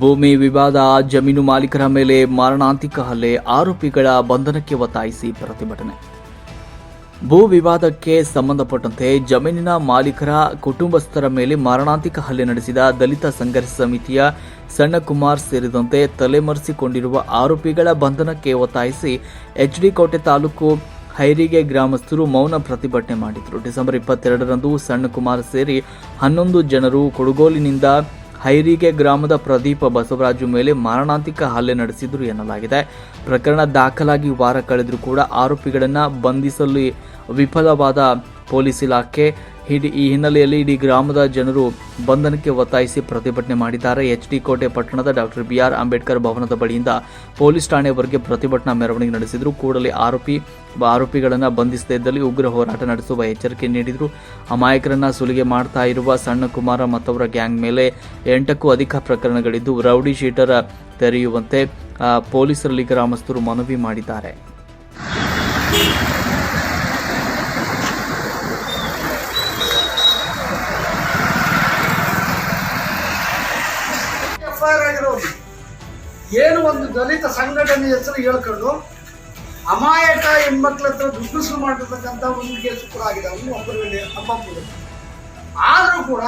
ಭೂಮಿ ವಿವಾದ, ಜಮೀನು ಮಾಲೀಕರ ಮೇಲೆ ಮಾರಣಾಂತಿಕ ಹಲ್ಲೆ, ಆರೋಪಿಗಳ ಬಂಧನಕ್ಕೆ ಒತ್ತಾಯಿಸಿ ಪ್ರತಿಭಟನೆ. ಭೂ ವಿವಾದಕ್ಕೆ ಸಂಬಂಧಪಟ್ಟಂತೆ ಜಮೀನಿನ ಮಾಲೀಕರ ಕುಟುಂಬಸ್ಥರ ಮೇಲೆ ಮಾರಣಾಂತಿಕ ಹಲ್ಲೆ ನಡೆಸಿದ ದಲಿತ ಸಂಘರ್ಷ ಸಮಿತಿಯ ಸಣ್ಣಕುಮಾರ್ ಸೇರಿದಂತೆ ತಲೆಮರೆಸಿಕೊಂಡಿರುವ ಆರೋಪಿಗಳ ಬಂಧನಕ್ಕೆ ಒತ್ತಾಯಿಸಿ ಎಚ್ಡಿ ಕೋಟೆ ತಾಲೂಕು ಹೈರಿಗೆ ಗ್ರಾಮಸ್ಥರು ಮೌನ ಪ್ರತಿಭಟನೆ ಮಾಡಿದರು. ಡಿಸೆಂಬರ್ ಇಪ್ಪತ್ತೆರಡರಂದು ಸಣ್ಣಕುಮಾರ್ ಸೇರಿ ಹನ್ನೊಂದು ಜನರು ಕೊಡಗೋಲಿನಿಂದ ಹೈರಿಗೆ ಗ್ರಾಮದ ಪ್ರದೀಪ ಬಸವರಾಜು ಮೇಲೆ ಮಾರಣಾಂತಿಕ ಹಲ್ಲೆ ನಡೆಸಿದ್ರು ಎನ್ನಲಾಗಿದೆ. ಪ್ರಕರಣ ದಾಖಲಾಗಿ ವಾರ ಕಳೆದರೂ ಕೂಡ ಆರೋಪಿಗಳನ್ನು ಬಂಧಿಸಲು ವಿಫಲವಾದ ಪೊಲೀಸ್ ಇಲಾಖೆ ಈ ಹಿನ್ನೆಲೆಯಲ್ಲಿ ಇಡೀ ಗ್ರಾಮದ ಜನರು ಬಂಧನಕ್ಕೆ ಒತ್ತಾಯಿಸಿ ಪ್ರತಿಭಟನೆ ಮಾಡಿದ್ದಾರೆ. ಎಚ್ ಡಿ ಕೋಟೆ ಪಟ್ಟಣದ ಡಾಕ್ಟರ್ ಬಿಆರ್ ಅಂಬೇಡ್ಕರ್ ಭವನದ ಬಳಿಯಿಂದ ಪೊಲೀಸ್ ಠಾಣೆವರೆಗೆ ಪ್ರತಿಭಟನಾ ಮೆರವಣಿಗೆ ನಡೆಸಿದರು. ಕೂಡಲೇ ಆರೋಪಿ ಆರೋಪಿಗಳನ್ನು ಬಂಧಿಸದೇ ಇದ್ದಲ್ಲಿ ಉಗ್ರ ಹೋರಾಟ ನಡೆಸುವ ಎಚ್ಚರಿಕೆ ನೀಡಿದರು. ಅಮಾಯಕರನ್ನ ಸುಲಿಗೆ ಮಾಡ್ತಾ ಇರುವ ಸಣ್ಣ ಕುಮಾರ ಮತ್ತವರ ಗ್ಯಾಂಗ್ ಮೇಲೆ ಎಂಟಕ್ಕೂ ಅಧಿಕ ಪ್ರಕರಣಗಳಿದ್ದು, ರೌಡಿ ಶೀಟರ್ ತೆರೆಯುವಂತೆ ಪೊಲೀಸರಲ್ಲಿ ಗ್ರಾಮಸ್ಥರು ಮನವಿ ಮಾಡಿದ್ದಾರೆ. ಆಗಿರೋದು ಏನು ಒಂದು ದಲಿತ ಸಂಘಟನೆ ಹೆಸರು ಹೇಳ್ಕೊಂಡು ಅಮಾಯಕ ಹೆಣ್ಮಕ್ಳ ಹತ್ರ ದುಡ್ಡು ಮಾಡಿರ್ತಕ್ಕಂಥ ಒಂದು ಕೇಸು ಕೂಡ ಆಗಿದೆ. ಅವನು ಒಬ್ಬರ ಮೇಲೆ ಅಪ್ಪಪ್ಪಗಳು ಆದರೂ ಕೂಡ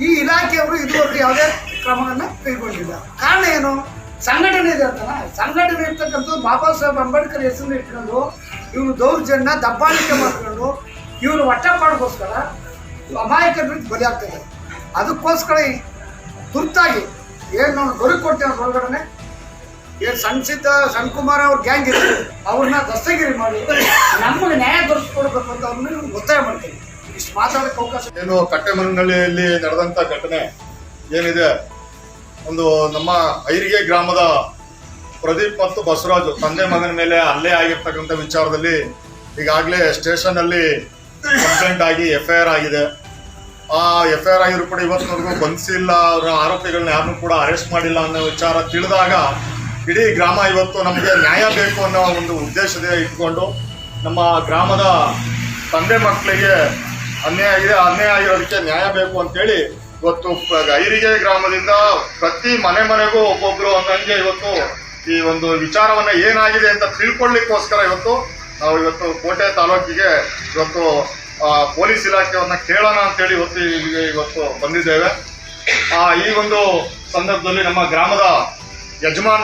ಈ ಇಲಾಖೆಯವರು ಇದುವರೆಗೂ ಯಾವುದೇ ಕ್ರಮಗಳನ್ನ ಕೈಗೊಂಡಿಲ್ಲ. ಕಾರಣ ಏನು? ಸಂಘಟನೆ ಇದೆ ಅಂತಾನ? ಸಂಘಟನೆ ಇರ್ತಕ್ಕಂಥದ್ದು ಬಾಬಾ ಸಾಹೇಬ್ ಅಂಬೇಡ್ಕರ್ ಹೆಸರನ್ನ ಇಟ್ಕೊಂಡು ಇವರು ದೌರ್ಜನ್ಯ, ದಬ್ಬಾಳಿಕೆ ಮಾಡ್ಕೊಂಡು ಇವರು ಹೊಟ್ಟೆಪಾಡಿಗೋಸ್ಕರ ಅಮಾಯಕ ಬಲಿಯಾಗ್ತದೆ ಅದಕ್ಕೋಸ್ಕರ ತುರ್ತಾಗಿ ಏನು ನಾನು ದೊರಕೊಟ್ಟೆ ಕೊಡ್ತೇನೆ ಒಳಗಡೆ ಏನು ಸಂಚಿತ ಸಣ್ಕುಮಾರ್ ಅವ್ರ ಗ್ಯಾಂಗ್ ಇದೆ. ಅವ್ರನ್ನ ದಸ್ತಗಿರಿ ಮಾಡಿ ನಮಗೆ ನ್ಯಾಯ ದೊರಕಿಸ್ಕೊಡ್ಬೇಕು ಅಂತ ಅವ್ರನ್ನ ಒತ್ತಾಯ ಮಾಡ್ತೀನಿ. ಇಷ್ಟು ಮಾತಾಡಕ್ ಅವಕಾಶ ಏನು ಕಟ್ಟೆಮನಹಳ್ಳಿಯಲ್ಲಿ ನಡೆದಂತ ಘಟನೆ ಏನಿದೆ? ಒಂದು ನಮ್ಮ ಐರಿಗೆ ಗ್ರಾಮದ ಪ್ರದೀಪ್ ಮತ್ತು ಬಸವರಾಜು ತಂದೆ ಮಗನ ಮೇಲೆ ಹಲ್ಲೆ ಆಗಿರ್ತಕ್ಕಂಥ ವಿಚಾರದಲ್ಲಿ ಈಗಾಗಲೇ ಸ್ಟೇಷನ್ ಅಲ್ಲಿ ಕಂಪ್ಲೇಂಟ್ ಆಗಿ ಎಫ್ ಐ ಆರ್ ಆಗಿದೆ. ಆ ಎಫ್ ಐ ಆರ್ ಆಗಿರೋ ಕೂಡ ಇವತ್ತಿನವರೆಗೂ ಬಂಧಿಸಿಲ್ಲ ಅವರ ಆರೋಪಿಗಳನ್ನ ಯಾರನ್ನೂ ಕೂಡ ಅರೆಸ್ಟ್ ಮಾಡಿಲ್ಲ ಅನ್ನೋ ವಿಚಾರ ತಿಳಿದಾಗ ಇಡೀ ಗ್ರಾಮ ಇವತ್ತು ನಮಗೆ ನ್ಯಾಯ ಬೇಕು ಅನ್ನೋ ಒಂದು ಉದ್ದೇಶದ ಇಟ್ಕೊಂಡು ನಮ್ಮ ಗ್ರಾಮದ ತಂದೆ ಮಕ್ಕಳಿಗೆ ಅನ್ಯಾಯ ಇದೆ, ಅನ್ಯಾಯ ಆಗಿರೋದಕ್ಕೆ ನ್ಯಾಯ ಬೇಕು ಅಂತೇಳಿ ಇವತ್ತು ಐರಿಗೆ ಗ್ರಾಮದಿಂದ ಪ್ರತಿ ಮನೆ ಮನೆಗೂ ಒಬ್ಬೊಬ್ರು ಅಂತಂಗೆ ಇವತ್ತು ಈ ಒಂದು ವಿಚಾರವನ್ನು ಏನಾಗಿದೆ ಅಂತ ತಿಳ್ಕೊಳ್ಳಿಕ್ಕೋಸ್ಕರ ಇವತ್ತು ನಾವು ಇವತ್ತು ಕೋಟೆ ತಾಲೂಕಿಗೆ ಇವತ್ತು ಪೊಲೀಸ್ ಇಲಾಖೆಯನ್ನ ಕೇಳೋಣ ಅಂತೇಳಿ ಇವತ್ತು ಇಲ್ಲಿಗೆ ಇವತ್ತು ಬಂದಿದ್ದೇವೆ. ಆ, ಈ ಒಂದು ಸಂದರ್ಭದಲ್ಲಿ ನಮ್ಮ ಗ್ರಾಮದ ಯಜಮಾನ